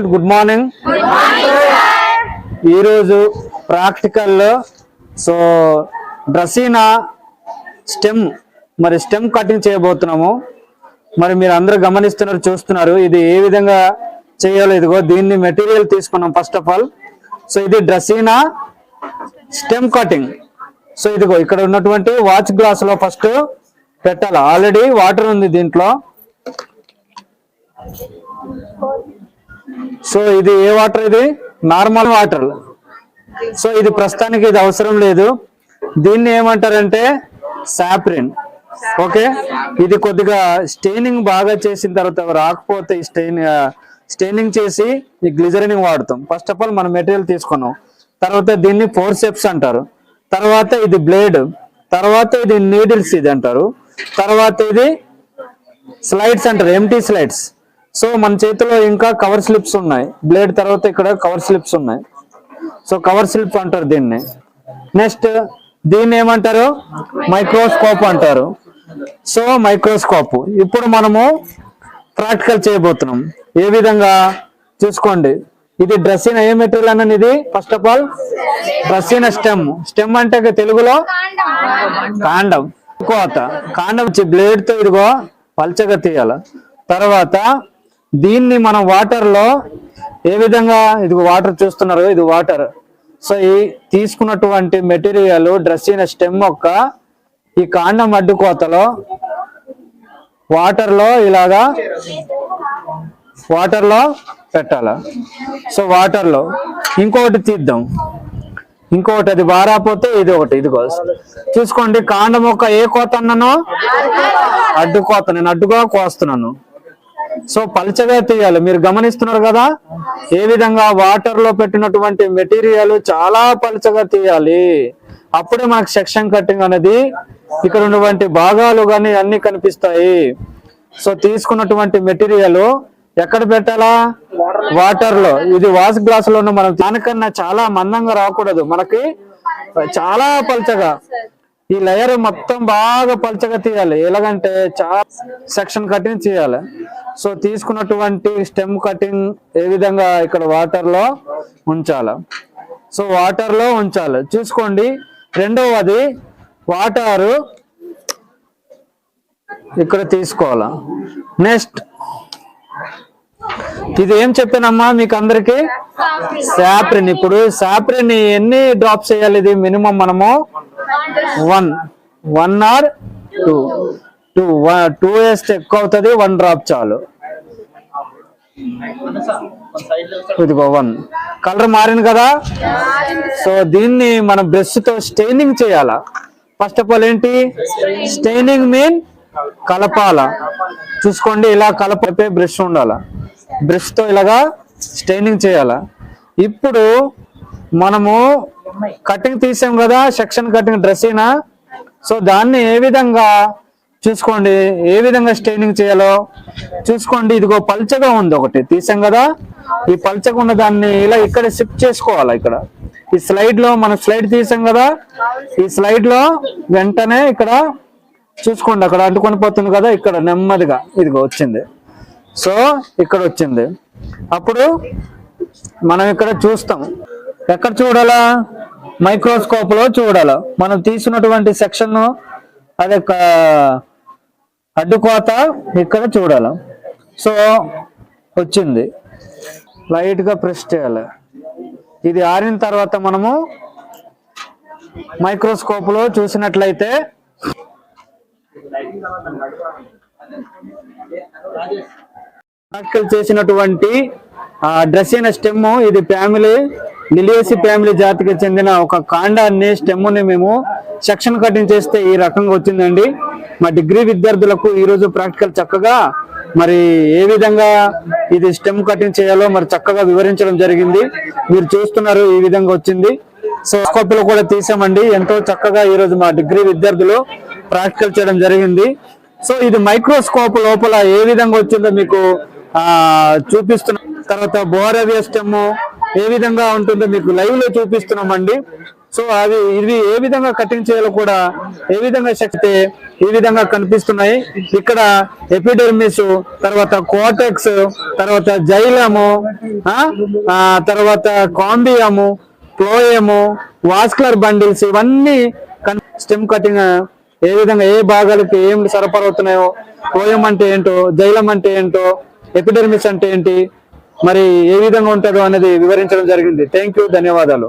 Student good morning. ఈరోజు ప్రాక్టికల్లో so dracaena stem మరి స్టెమ్ కటింగ్ చేయబోతున్నాము. మరి మీరు అందరూ గమనిస్తున్నారు చూస్తున్నారు ఇది ఏ విధంగా చేయాలో ఇదిగో దీన్ని మెటీరియల్ తీసుకున్నాం ఫస్ట్ ఆఫ్ ఆల్. సో ఇది డ్రసీనా స్టెమ్ కటింగ్. సో ఇదిగో ఇక్కడ ఉన్నటువంటి వాచ్ గ్లాస్లో ఫస్ట్ పెట్టాలి? ఆల్రెడీ వాటర్ ఉంది దీంట్లో. సో ఇది ఏ వాటర్ ఇది? Normal water. సో ఇది ప్రస్తుతానికి ఇది అవసరం లేదు. దీన్ని ఏమంటారంటే సాప్రిన్. ఓకే? ఇది కొద్దిగా స్టెయినింగ్ బాగా చేసిన తర్వాత రాకపోతే స్టెయిన్ స్టెయినింగ్ చేసి ఈ గ్లిజరిన్ వాడతాం. ఫస్ట్ ఆఫ్ ఆల్ మనం మెటీరియల్ తీసుకున్నాం. తర్వాత దీన్ని ఫోర్ సెప్స్ అంటారు. తర్వాత ఇది బ్లేడ్. తర్వాత ఇది నీడిల్స్ ఇది అంటారు. తర్వాత ఇది స్లైడ్స్ అంటారు. Empty slides. సో మన చేతిలో ఇంకా కవర్ స్లిప్స్ ఉన్నాయి. బ్లేడ్ తర్వాత ఇక్కడ కవర్ స్లిప్స్ ఉన్నాయి. సో కవర్ స్లిప్ అంటారు దీన్ని. నెక్స్ట్ దీన్ని ఏమంటారు? మైక్రోస్కోప్ అంటారు. సో మైక్రోస్కోప్ ఇప్పుడు మనము ప్రాక్టికల్ చేయబోతున్నాం. ఏ విధంగా? చూసుకోండి. ఇది డ్రెస్సిన్ ఏ మెటీరియల్ అన్నది ఇది? First of all dracaena stem stem అంటే తెలుగులో? కాండం. కోత కాండం వచ్చి బ్లేడ్తో ఇదిగో పల్చగా తీయాలి. తర్వాత దీన్ని మనం వాటర్లో ఏ విధంగా ఇదిగో వాటర్ చూస్తున్నారు ఇది వాటర్ సో ఈ తీసుకున్నటువంటి మెటీరియల్ డ్రెస్సిన్ స్టెమ్ యొక్క ఈ కాండం అడ్డు కోతలో వాటర్లో ఇలాగా వాటర్లో పెట్టాల? సో వాటర్లో ఇంకొకటి తీద్దాం. ఇంకొకటి అది బారాపోతే ఇది ఒకటి ఇదిగో చూసుకోండి కాండం ఒక ఏ కోత అన్నాను అడ్డు కోత. నేను అడ్డుగా కోస్తున్నాను. సో పల్చగా తీయాలి. మీరు గమనిస్తున్నారు కదా? ఏ విధంగా వాటర్లో పెట్టినటువంటి మెటీరియల్ చాలా పల్చగా తీయాలి. అప్పుడే మనకు సెక్షన్ కటింగ్ అనేది ఇక్కడ ఉన్నటువంటి భాగాలు కానీ అన్ని కనిపిస్తాయి. సో తీసుకున్నటువంటి మెటీరియల్ ఎక్కడ పెట్టాలా? వాటర్లో. ఇది వాష్ గ్లాస్లో మనం దానికన్నా చాలా మందంగా రాకూడదు. మనకి చాలా పల్చగా. ఈ లేయర్ మొత్తం బాగా పల్చగా తీయాలి. ఎలాగంటే చాలా సెక్షన్ కటింగ్ చేయాలి. సో తీసుకున్నటువంటి స్టెమ్ కటింగ్ ఏ విధంగా ఇక్కడ వాటర్లో ఉంచాలి. సో వాటర్లో ఉంచాలి. చూసుకోండి. రెండవది వాటర్ ఇక్కడ తీసుకోవాలా. నెక్స్ట్ ఇది ఏం చెప్పానమ్మా మీకు అందరికి సాప్రిన్ ఇప్పుడు సాప్రిన్ ఎన్ని డ్రాప్స్ చేయాలి? ఇది మినిమం మనము one one or two. Two two వేస్తే ఎక్కువ అవుతుంది వన్ డ్రాప్ చాలు. ఇదిగో వన్. కలర్ మారింది కదా? సో దీన్ని మనం బ్రష్తో స్టెయినింగ్ చేయాలా? ఫస్ట్ ఆఫ్ ఆల్ ఏంటి? స్టెయినింగ్ మీన్ కలపాల. చూసుకోండి ఇలా కలపే బ్రష్ ఉండాల. బ్రష్తో ఇలాగా స్టెయినింగ్ చేయాలా. ఇప్పుడు మనము కటింగ్ తీసాం కదా సెక్షన్ కటింగ్ డ్రెస్ అయినా. సో దాన్ని ఏ విధంగా చూసుకోండి? ఏ విధంగా స్టైనింగ్ చేయాలో? చూసుకోండి ఇదిగో పల్చగా ఉంది ఒకటి. తీసాం కదా? ఈ పల్చగా ఉన్న దాన్ని ఇలా ఇక్కడ షిఫ్ట్ చేసుకోవాలి ఇక్కడ. ఈ స్లైడ్లో మనం స్లైడ్ తీసాం కదా? ఈ స్లైడ్లో వెంటనే ఇక్కడ చూసుకోండి అక్కడ అంటుకొని పోతుంది కదా ఇక్కడ నెమ్మదిగా ఇదిగో వచ్చింది. సో ఇక్కడ వచ్చింది. అప్పుడు మనం ఇక్కడ చూస్తాం. ఎక్కడ చూడాలా? మైక్రోస్కోప్లో చూడాలా. మనం తీసినటువంటి సెక్షన్ అది ఒక అడ్డుకోత ఇక్కడ చూడాలి. సో వచ్చింది. లైట్గా ప్రెస్ చేయాలి. ఇది ఆరిన తర్వాత మనము మైక్రోస్కోప్లో చూసినట్లయితే చేసినటువంటి డ్రెస్ అయిన స్టెమ్ ఇది ఫ్యామిలీ నిలియసి ఫ్యామిలీ జాతికి చెందిన ఒక కాండాన్ని స్టెమ్ని మేము సెక్షన్ కటింగ్ చేస్తే ఈ రకంగా వచ్చిందండి. మా డిగ్రీ విద్యార్థులకు ఈరోజు ప్రాక్టికల్ చక్కగా మరి ఏ విధంగా ఇది స్టెమ్ కటింగ్ చేయాలో మరి చక్కగా వివరించడం జరిగింది. మీరు చూస్తున్నారు ఈ విధంగా వచ్చింది. సో కూడా తీసామండి. ఎంతో చక్కగా ఈరోజు మా డిగ్రీ విద్యార్థులు ప్రాక్టికల్ చేయడం జరిగింది. సో ఇది మైక్రోస్కోప్ లోపల ఏ విధంగా వచ్చిందో మీకు ఆ తర్వాత బోర స్టెమ్ ఏ విధంగా ఉంటుందో మీకు లైవ్లో చూపిస్తున్నామండి. సో అవి ఇవి ఏ విధంగా కటింగ్ చేయాలో కూడా ఏ విధంగా శక్తి ఈ విధంగా కనిపిస్తున్నాయి. ఇక్కడ ఎపిడెర్మిస్ తర్వాత కోటెక్స్ తర్వాత జైలము తర్వాత కాంబియము ప్లోయము వాస్కులర్ బండిల్స్ ఇవన్నీ స్టెమ్ కటింగ్ ఏ విధంగా ఏ భాగాలకి ఏం సరఫరా అవుతున్నాయో ప్లోయం అంటే ఏంటో జైలం అంటే ఏంటో ఎపిడెర్మిస్ అంటే ఏంటి మరి ఏ విధంగా ఉంటుందో అనేది వివరించడం జరిగింది. థ్యాంక్ యూ ధన్యవాదాలు.